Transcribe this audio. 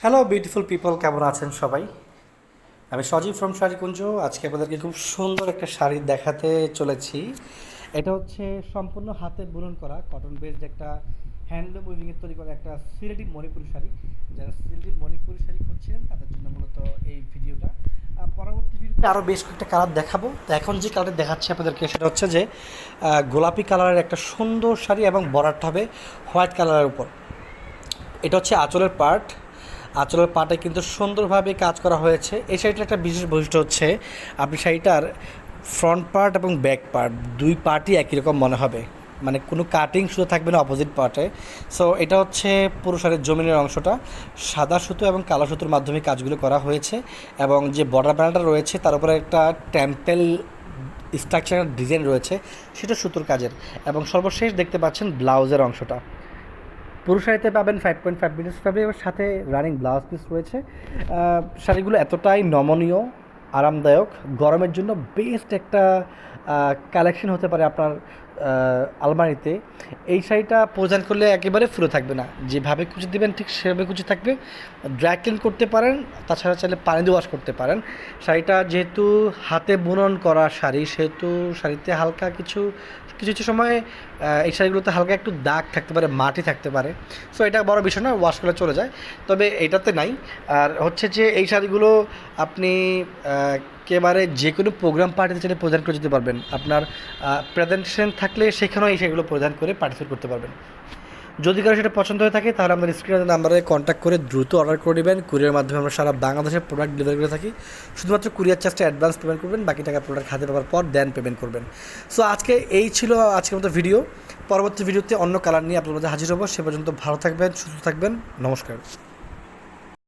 Hello beautiful people কেমন আছেন সবাই? আমি সজীব ফ্রম শাড়িকুঞ্জ আজকে আপনাদেরকে খুব সুন্দর একটা শাড়ি দেখাতে চলেছি। এটা হচ্ছে সম্পূর্ণ হাতে বুনন করা কটন বেসড একটা হ্যান্ডলুম উইভিংয়ের তৈরি করা একটা সিলেটি মণিপুরি শাড়ি। যারা সিলেটি মণিপুরি শাড়ি খুঁজছিলেন তাদের জন্য মূলত এই ভিডিওটা। পরবর্তী ভিডিওতে আরও বেশ কয়েকটা কালার দেখাবো। তো এখন যে কালারটা দেখাচ্ছি আপনাদেরকে, সেটা হচ্ছে যে গোলাপি কালারের একটা সুন্দর শাড়ি এবং বর্ডারটা হবে হোয়াইট কালারের উপর। এটা হচ্ছে আঁচলের পার্ট আঁচলের পার্টে কিন্তু সুন্দরভাবে কাজ করা হয়েছে। এই শাড়িটার একটা বিশেষ বৈশিষ্ট্য হচ্ছে, আপনি শাড়িটার ফ্রন্ট পার্ট এবং ব্যাক পার্ট দুই পার্টই একই রকম মনে হবে। মানে কোনো কাটিং শুধু থাকবে না অপোজিট পার্টে সো এটা হচ্ছে পুরো শাড়ির জমিনের অংশটা। সাদা সুতো এবং কালো সুতোর মাধ্যমে কাজগুলো করা হয়েছে এবং যে বর্ডার প্যানেলটা রয়েছে, তার উপরে একটা টেম্পেল স্ট্রাকচার ডিজাইন রয়েছে, সেটা সুতোর কাজের। এবং সর্বশেষ দেখতে পাচ্ছেন ব্লাউজের অংশটা। পুরো শাড়িতে পাবেন ফাইভ পয়েন্ট ফাইভ মিটার্স পাবে এবার সাথে রানিং ব্লাউজ পিস রয়েছে। শাড়িগুলো এতটাই নমনীয়, আরামদায়ক, গরমের জন্য বেস্ট একটা কালেকশন হতে পারে আপনার আলমারিতে, এই শাড়িটা পরিধান করলে একেবারে ফুলে থাকবে না। যেভাবে কুচি দেবেন ঠিক সেভাবে কুচি থাকবে। ড্রাই ক্লিন করতে পারেন, তাছাড়া চাইলে পানি দিয়ে ওয়াশ করতে পারেন। শাড়িটা যেহেতু হাতে বুনন করা শাড়ি, সেহেতু শাড়িতে হালকা কিছু কিছু কিছু সময় এই শাড়িগুলোতে হালকা একটু দাগ থাকতে পারে, মাটি থাকতে পারে। সো এটা বড় বিষয় না ওয়াশ করে চলে যায়। তবে এটাতে নাই। আর হচ্ছে যে, এই শাড়িগুলো আপনি একেবারে যে কোনো প্রোগ্রাম পার্টিতে চাইলে প্রদান করে যেতে পারবেন। আপনার প্রেজেন্টেশন থাকলে সেখানেও এই সেগুলো প্রদান করে পার্টিসিপেট করতে পারবেন। যদি কারও সেটা পছন্দ হয়ে থাকে, তাহলে আমাদের স্ক্রিনের নাম্বারে কন্ট্যাক্ট করে দ্রুত অর্ডার করে নেবেন। কুরিয়ার মাধ্যমে আমরা সারা বাংলাদেশের প্রোডাক্ট ডেলিভারি করে থাকি। শুধুমাত্র কুরিয়ার চার্জটা অ্যাডভান্স পেমেন্ট করবেন, বাকি টাকা প্রোডাক্ট হাতে পাওয়ার পর দেন পেমেন্ট করবেন। সো আজকে এই ছিল আজকের মতো ভিডিও পরবর্তী ভিডিওতে অন্য কালার নিয়ে আপনাদের মাঝে হাজির হব। সে পর্যন্ত ভালো থাকবেন, সুস্থ থাকবেন। নমস্কার।